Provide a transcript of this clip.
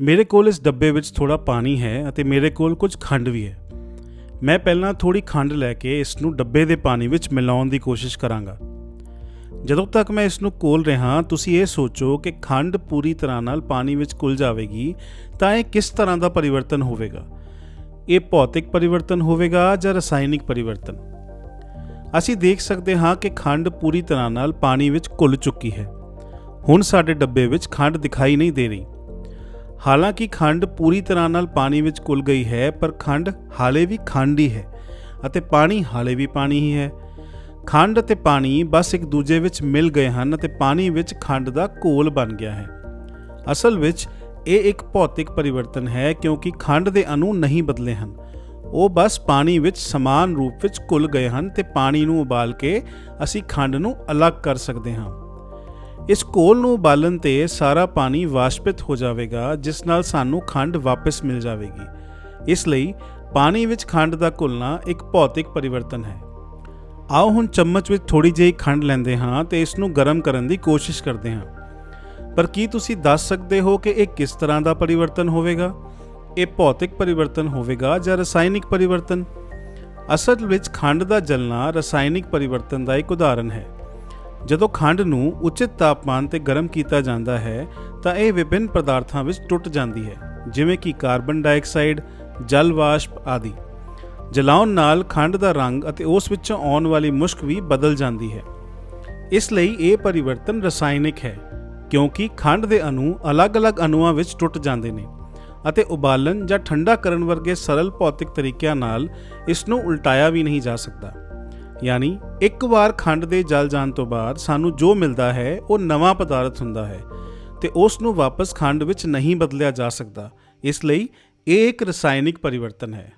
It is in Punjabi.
ਮੇਰੇ ਕੋਲ ਇਸ ਡੱਬੇ ਵਿੱਚ ਥੋੜਾ ਪਾਣੀ ਹੈ ਅਤੇ ਮੇਰੇ ਕੋਲ ਕੁਝ ਖੰਡ ਵੀ ਹੈ। ਮੈਂ ਪਹਿਲਾਂ ਥੋੜੀ ਖੰਡ ਲੈ ਕੇ ਇਸ ਨੂੰ ਡੱਬੇ ਦੇ ਪਾਣੀ ਵਿੱਚ ਮਿਲਾਉਣ ਦੀ ਕੋਸ਼ਿਸ਼ ਕਰਾਂਗਾ। ਜਦੋਂ ਤੱਕ ਮੈਂ ਇਸ ਨੂੰ ਕੋਲ ਰਿਹਾ ਤੁਸੀਂ ਇਹ ਸੋਚੋ ਕਿ ਖੰਡ ਪੂਰੀ ਤਰ੍ਹਾਂ ਨਾਲ ਪਾਣੀ ਵਿੱਚ ਘੁਲ ਜਾਵੇਗੀ, ਤਾਂ ਇਹ ਕਿਸ ਤਰ੍ਹਾਂ ਦਾ ਪਰਿਵਰਤਨ ਹੋਵੇਗਾ? ਇਹ ਭੌਤਿਕ ਪਰਿਵਰਤਨ ਹੋਵੇਗਾ ਜਾਂ ਰਸਾਇਣਿਕ ਪਰਿਵਰਤਨ? ਅਸੀਂ ਦੇਖ ਸਕਦੇ ਹਾਂ ਕਿ ਖੰਡ ਪੂਰੀ ਤਰ੍ਹਾਂ ਨਾਲ ਪਾਣੀ ਵਿੱਚ ਘੁਲ ਚੁੱਕੀ ਹੈ। ਹੁਣ ਸਾਡੇ ਡੱਬੇ ਵਿੱਚ ਖੰਡ ਦਿਖਾਈ ਨਹੀਂ ਦੇ ਰਹੀ। ਹਾਲਾਂਕਿ ਖੰਡ ਪੂਰੀ ਤਰ੍ਹਾਂ ਨਾਲ ਪਾਣੀ ਵਿੱਚ ਘੁਲ ਗਈ ਹੈ, ਪਰ ਖੰਡ ਹਾਲੇ ਵੀ ਖੰਡ ਹੀ ਹੈ ਅਤੇ ਪਾਣੀ ਹਾਲੇ ਵੀ ਪਾਣੀ ਹੀ ਹੈ। ਖੰਡ ਅਤੇ ਪਾਣੀ ਬਸ ਇੱਕ ਦੂਜੇ ਵਿੱਚ ਮਿਲ ਗਏ ਹਨ ਅਤੇ ਪਾਣੀ ਵਿੱਚ ਖੰਡ ਦਾ ਘੋਲ ਬਣ ਗਿਆ ਹੈ। ਅਸਲ ਵਿੱਚ ਇਹ ਇੱਕ ਭੌਤਿਕ ਪਰਿਵਰਤਨ ਹੈ ਕਿਉਂਕਿ ਖੰਡ ਦੇ ਅਣੂ ਨਹੀਂ ਬਦਲੇ ਹਨ। ਉਹ ਬਸ ਪਾਣੀ ਵਿੱਚ ਸਮਾਨ ਰੂਪ ਵਿੱਚ ਘੁਲ ਗਏ ਹਨ ਤੇ ਪਾਣੀ ਨੂੰ ਉਬਾਲ ਕੇ ਅਸੀਂ ਖੰਡ ਨੂੰ ਅਲੱਗ ਕਰ ਸਕਦੇ ਹਾਂ। ਇਸ ਘੋਲ ਨੂੰ ਉਬਾਲਣ ਤੇ ਸਾਰਾ ਪਾਣੀ ਵਾਸ਼ਪਿਤ ਹੋ ਜਾਵੇਗਾ, ਜਿਸ ਨਾਲ ਸਾਨੂੰ ਖੰਡ ਵਾਪਸ ਮਿਲ ਜਾਵੇਗੀ। ਇਸ ਲਈ ਪਾਣੀ ਵਿੱਚ ਖੰਡ ਦਾ ਘੁਲਣਾ ਇੱਕ ਭੌਤਿਕ ਪਰਿਵਰਤਨ ਹੈ। ਆਓ ਹੁਣ ਚਮਚ ਵਿੱਚ ਥੋੜੀ ਜਿਹੀ ਖੰਡ ਲੈਂਦੇ ਹਾਂ ਤੇ ਇਸ ਨੂੰ ਗਰਮ ਕਰਨ ਦੀ ਕੋਸ਼ਿਸ਼ ਕਰਦੇ ਹਾਂ। ਪਰ ਕੀ ਤੁਸੀਂ ਦੱਸ ਸਕਦੇ ਹੋ ਕਿ ਇਹ ਕਿਸ ਤਰ੍ਹਾਂ ਦਾ ਪਰਿਵਰਤਨ ਹੋਵੇਗਾ? ਇਹ ਭੌਤਿਕ ਪਰਿਵਰਤਨ ਹੋਵੇਗਾ ਜਾਂ ਰਸਾਇਣਿਕ ਪਰਿਵਰਤਨ? ਅਸਲ ਵਿੱਚ ਖੰਡ ਦਾ ਜਲਣਾ ਰਸਾਇਣਿਕ ਪਰਿਵਰਤਨ ਦਾ ਇੱਕ ਉਦਾਹਰਨ ਹੈ। ਜਦੋਂ ਖੰਡ ਨੂੰ ਉਚਿਤ ਤਾਪਮਾਨ ਤੇ ਗਰਮ ਕੀਤਾ ਜਾਂਦਾ ਹੈ, ਤਾਂ ਇਹ ਵਿਭਿੰਨ ਪਦਾਰਥਾਂ ਵਿੱਚ ਟੁੱਟ ਜਾਂਦੀ ਹੈ, ਜਿਵੇਂ ਕਿ ਕਾਰਬਨ ਡਾਈਆਕਸਾਈਡ, ਜਲ ਵਾਸ਼ਪ ਆਦਿ। ਜਲਾਉਣ ਨਾਲ ਖੰਡ ਦਾ ਰੰਗ ਅਤੇ ਉਸ ਵਿੱਚੋਂ ਆਉਣ ਵਾਲੀ ਮੁਸ਼ਕ ਵੀ ਬਦਲ ਜਾਂਦੀ ਹੈ। ਇਸ ਲਈ ਇਹ ਪਰਿਵਰਤਨ ਰਸਾਇਣਿਕ ਹੈ, ਕਿਉਂਕਿ ਖੰਡ ਦੇ ਅਣੂ ਅਲੱਗ-ਅਲੱਗ ਅਣੂਆਂ ਵਿੱਚ ਟੁੱਟ ਜਾਂਦੇ ਨੇ ਅਤੇ ਉਬਾਲਣ ਜਾਂ ਠੰਡਾ ਕਰਨ ਵਰਗੇ ਸਰਲ ਭੌਤਿਕ ਤਰੀਕਿਆਂ ਨਾਲ ਇਸ ਨੂੰ ਉਲਟਾਇਆ ਵੀ ਨਹੀਂ ਜਾ ਸਕਦਾ। ਯਾਨੀ ਇੱਕ ਵਾਰ ਖੰਡ ਦੇ ਜਲ ਜਾਣ ਤੋਂ ਬਾਅਦ ਸਾਨੂੰ ਜੋ ਮਿਲਦਾ ਹੈ, ਉਹ ਨਵਾਂ ਪਦਾਰਥ ਹੁੰਦਾ ਹੈ ਤੇ ਉਸ ਨੂੰ ਵਾਪਸ ਖੰਡ ਵਿੱਚ ਨਹੀਂ ਬਦਲਿਆ ਜਾ ਸਕਦਾ। ਇਸ ਲਈ ਇਹ ਇੱਕ ਰਸਾਇਣਿਕ ਪਰਿਵਰਤਨ ਹੈ।